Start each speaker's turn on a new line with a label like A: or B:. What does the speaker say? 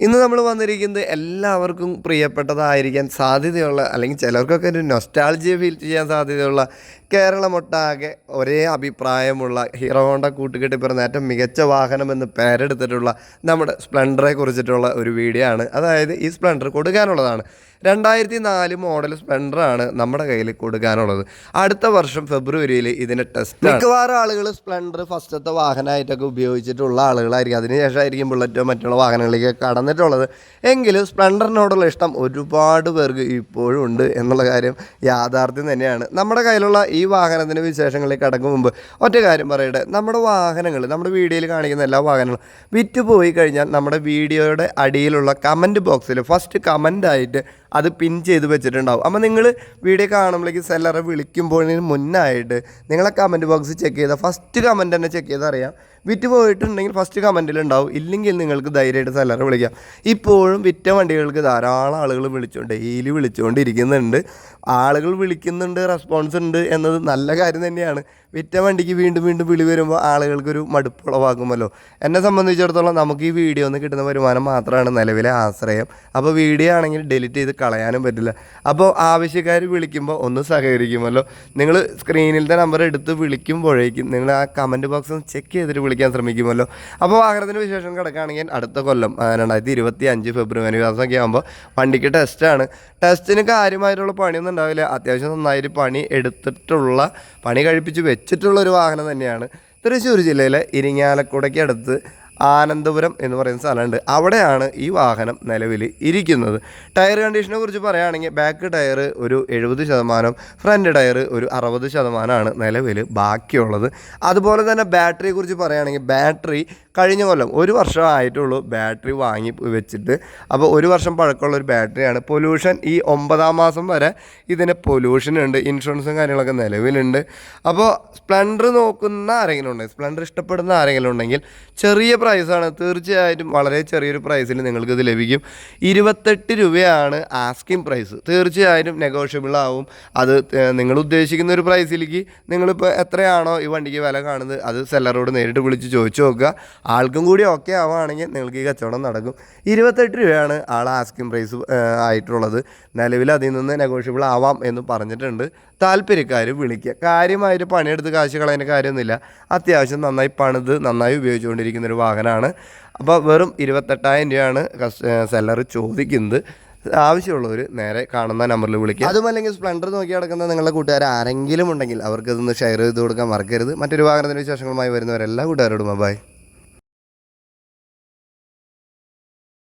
A: ഇന്ന് നമ്മൾ വന്നിരിക്കുന്നത് എല്ലാവർക്കും പ്രിയപ്പെട്ടതായിരിക്കാൻ സാധ്യതയുള്ള അല്ലെങ്കിൽ ചിലർക്കൊക്കെ ഒരു നൊസ്റ്റാൾജിയ ഫീൽ ചെയ്യാൻ സാധ്യതയുള്ള കേരളമൊട്ടാകെ ഒരേ അഭിപ്രായമുള്ള ഹീറോ ഹോണ്ട കൂട്ടുകെട്ടി പിറന്ന ഏറ്റവും മികച്ച വാഹനമെന്ന് പേരെടുത്തിട്ടുള്ള നമ്മുടെ സ്പ്ലെൻഡറെ കുറിച്ചിട്ടുള്ള ഒരു വീഡിയോ ആണ്. അതായത് ഈ സ്പ്ലെൻഡർ കൊടുക്കാനുള്ളതാണ്. രണ്ടായിരത്തി നാല് മോഡൽ സ്പ്ലെൻഡറാണ് നമ്മുടെ കയ്യിൽ കൊടുക്കാനുള്ളത്. അടുത്ത വർഷം ഫെബ്രുവരിയിൽ ഇതിന്റെ ടെസ്റ്റ് മിക്കവാറും ആളുകൾ സ്പ്ലെൻഡർ ഫസ്റ്റത്തെ വാഹനമായിട്ടൊക്കെ ഉപയോഗിച്ചിട്ടുള്ള ആളുകളായിരിക്കും. അതിനുശേഷമായിരിക്കും ബുള്ളറ്റോ മറ്റുള്ള വാഹനങ്ങളിലേക്ക് കടന്നിട്ടുള്ളത്. എങ്കിലും സ്പ്ലെൻഡറിനോടുള്ള ഇഷ്ടം ഒരുപാട് പേർക്ക് ഇപ്പോഴും ഉണ്ട് എന്നുള്ള കാര്യം യാഥാർത്ഥ്യം തന്നെയാണ്. നമ്മുടെ കയ്യിലുള്ള ഈ വാഹനത്തിന്റെ വിശേഷങ്ങളിലേക്ക് കടക്കും മുമ്പ് ഒറ്റ കാര്യം പറയട്ടെ. നമ്മുടെ വാഹനങ്ങൾ നമ്മുടെ വീഡിയോയിൽ കാണിക്കുന്ന എല്ലാ വാഹനങ്ങളും വിറ്റ് പോയി കഴിഞ്ഞാൽ നമ്മുടെ വീഡിയോയുടെ അടിയിലുള്ള കമന്റ് ബോക്സിൽ ഫസ്റ്റ് കമന്റായിട്ട് അത് പിൻ ചെയ്ത് വെച്ചിട്ടുണ്ടാവും. അപ്പോൾ നിങ്ങൾ വീഡിയോ കാണുമ്പോഴേക്ക് സെല്ലറെ വിളിക്കുമ്പോഴതിന് മുന്നായിട്ട് നിങ്ങളെ കമന്റ് ബോക്സ് ചെക്ക് ചെയ്താൽ ഫസ്റ്റ് കമന്റ് തന്നെ ചെക്ക് ചെയ്താൽ അറിയാം. വിറ്റ് പോയിട്ടുണ്ടെങ്കിൽ ഫസ്റ്റ് കമന്റിൽ ഉണ്ടാവും. ഇല്ലെങ്കിൽ നിങ്ങൾക്ക് ധൈര്യമായിട്ട് സെല്ലറെ വിളിക്കാം. ഇപ്പോഴും വിറ്റ വണ്ടികൾക്ക് ധാരാളം ആളുകൾ വിളിച്ചുകൊണ്ട് ഡെയിലി വിളിച്ചുകൊണ്ടിരിക്കുന്നുണ്ട് ആളുകൾ വിളിക്കുന്നുണ്ട് റെസ്പോൺസ് ഉണ്ട് എന്നത് നല്ല കാര്യം തന്നെയാണ്. വിറ്റ വണ്ടിക്ക് വീണ്ടും വീണ്ടും വിളി വരുമ്പോൾ ആളുകൾക്കൊരു മടുപ്പുളവാക്കുമല്ലോ എന്നെ സംബന്ധിച്ചിടത്തോളം നമുക്ക് ഈ വീഡിയോ നിന്ന് കിട്ടുന്ന വരുമാനം മാത്രമാണ് നിലവിലെ ആശ്രയം. അപ്പോൾ വീഡിയോ ആണെങ്കിൽ ഡിലീറ്റ് ചെയ്ത് കളയാനും പറ്റില്ല. അപ്പോൾ ആവശ്യക്കാർ വിളിക്കുമ്പോൾ ഒന്ന് സഹകരിക്കുമല്ലോ. നിങ്ങൾ സ്ക്രീനിലത്തെ നമ്പർ എടുത്ത് വിളിക്കുമ്പോഴേക്കും നിങ്ങൾ ആ കമന്റ് ബോക്സ് ഒന്ന് ചെക്ക് ചെയ്തിട്ട് വിളിക്കാൻ ശ്രമിക്കുമല്ലോ. അപ്പോൾ വാഹനത്തിന് വിശേഷം കിടക്കുകയാണെങ്കിൽ അടുത്ത കൊല്ലം രണ്ടായിരത്തി ഇരുപത്തി അഞ്ച് ഫെബ്രുവരി മാസമൊക്കെ ആകുമ്പോൾ വണ്ടിക്ക് ടെസ്റ്റാണ് ടെസ്റ്റിന് കാര്യമായിട്ടുള്ള പണിയൊന്നും ഉണ്ടാവില്ല. അത്യാവശ്യം നന്നായിട്ട് പണി എടുത്തിട്ടുള്ള പണി കഴിപ്പിച്ച് വെച്ചിട്ടുള്ള ഒരു വാഹനം തന്നെയാണ്. തൃശ്ശൂർ ജില്ലയിലെ ഇരിങ്ങാലക്കുടയ്ക്ക് അടുത്ത് ആനന്ദപുരം എന്ന് പറയുന്ന സ്ഥലമുണ്ട്. അവിടെയാണ് ഈ വാഹനം നിലവിൽ ഇരിക്കുന്നത്. ടയർ കണ്ടീഷനെ കുറിച്ച് പറയുകയാണെങ്കിൽ ബാക്ക് ടയർ ഒരു എഴുപത് ശതമാനം ഫ്രണ്ട് ടയർ ഒരു അറുപത് ശതമാനമാണ് നിലവിൽ ബാക്കിയുള്ളത്. അതുപോലെ തന്നെ ബാറ്ററിയെ കുറിച്ച് പറയുകയാണെങ്കിൽ ബാറ്ററി കഴിഞ്ഞ കൊല്ലം ഒരു വർഷമായിട്ടുള്ളൂ ബാറ്ററി വാങ്ങി വെച്ചിട്ട്. അപ്പോൾ ഒരു വർഷം പഴക്കമുള്ള ഒരു ബാറ്ററിയാണ് പൊല്യൂഷൻ ഈ ഒമ്പതാം മാസം വരെ ഇതിന് പൊല്യൂഷൻ ഉണ്ട് ഇൻഷുറൻസും കാര്യങ്ങളൊക്കെ നിലവിലുണ്ട്. അപ്പോൾ സ്പ്ലെൻഡർ നോക്കുന്ന ആരെങ്കിലും ഉണ്ടെങ്കിൽ സ്പ്ലെൻഡർ ഇഷ്ടപ്പെടുന്ന ആരെങ്കിലും ഉണ്ടെങ്കിൽ ചെറിയ പ്രൈസാണ് തീർച്ചയായിട്ടും വളരെ ചെറിയൊരു പ്രൈസിൽ നിങ്ങൾക്ക് ഇത് ലഭിക്കും. ഇരുപത്തെട്ട് രൂപയാണ് ആസ്കിംഗ് പ്രൈസ് തീർച്ചയായിട്ടും നെഗോഷ്യബിൾ ആവും. അത് നിങ്ങൾ ഉദ്ദേശിക്കുന്ന ഒരു പ്രൈസിലേക്ക് നിങ്ങളിപ്പോൾ എത്രയാണോ ഈ വണ്ടിക്ക് വില കാണുന്നത് അത് സെല്ലറോട് നേരിട്ട് വിളിച്ച് ചോദിച്ചു നോക്കുക. ആൾക്കും കൂടി ഓക്കെ ആവുകയാണെങ്കിൽ നിങ്ങൾക്ക് ഈ കച്ചവടം നടക്കും. ഇരുപത്തെട്ട് രൂപയാണ് ആൾ ആസ്കിംഗ് പ്രൈസ് ആയിട്ടുള്ളത്. നിലവിൽ അതിൽ നിന്ന് നെഗോഷ്യബിൾ ആവാം എന്ന് പറഞ്ഞിട്ടുണ്ട്. താല്പര്യക്കാർ വിളിക്കുക. കാര്യമായിട്ട് പണിയെടുത്ത് കാശ് കളയുന്ന കാര്യമൊന്നുമില്ല. അത്യാവശ്യം നന്നായി പണിത് നന്നായി ഉപയോഗിച്ചുകൊണ്ടിരിക്കുന്ന ഒരു വാഹനമാണ് അപ്പോൾ വെറും ഇരുപത്തെട്ടായിരം രൂപയാണ് സെല്ലർ ചോദിക്കുന്നത്. ആവശ്യമുള്ളവർ നേരെ കാണുന്ന നമ്പറിൽ വിളിക്കുക. അതുമല്ലെങ്കിൽ സ്പ്ലൻഡർ നോക്കി നടക്കുന്ന നിങ്ങളുടെ കൂട്ടുകാർ ആരെങ്കിലും ഉണ്ടെങ്കിൽ അവർക്ക് ഇതൊന്ന് ഷെയർ ചെയ്ത് കൊടുക്കാൻ മറക്കരുത്. മറ്റൊരു വാഹനത്തിന്റെ വിശേഷങ്ങളുമായി വരുന്നവരെല്ലാ കൂട്ടുകാരോടും ബൈ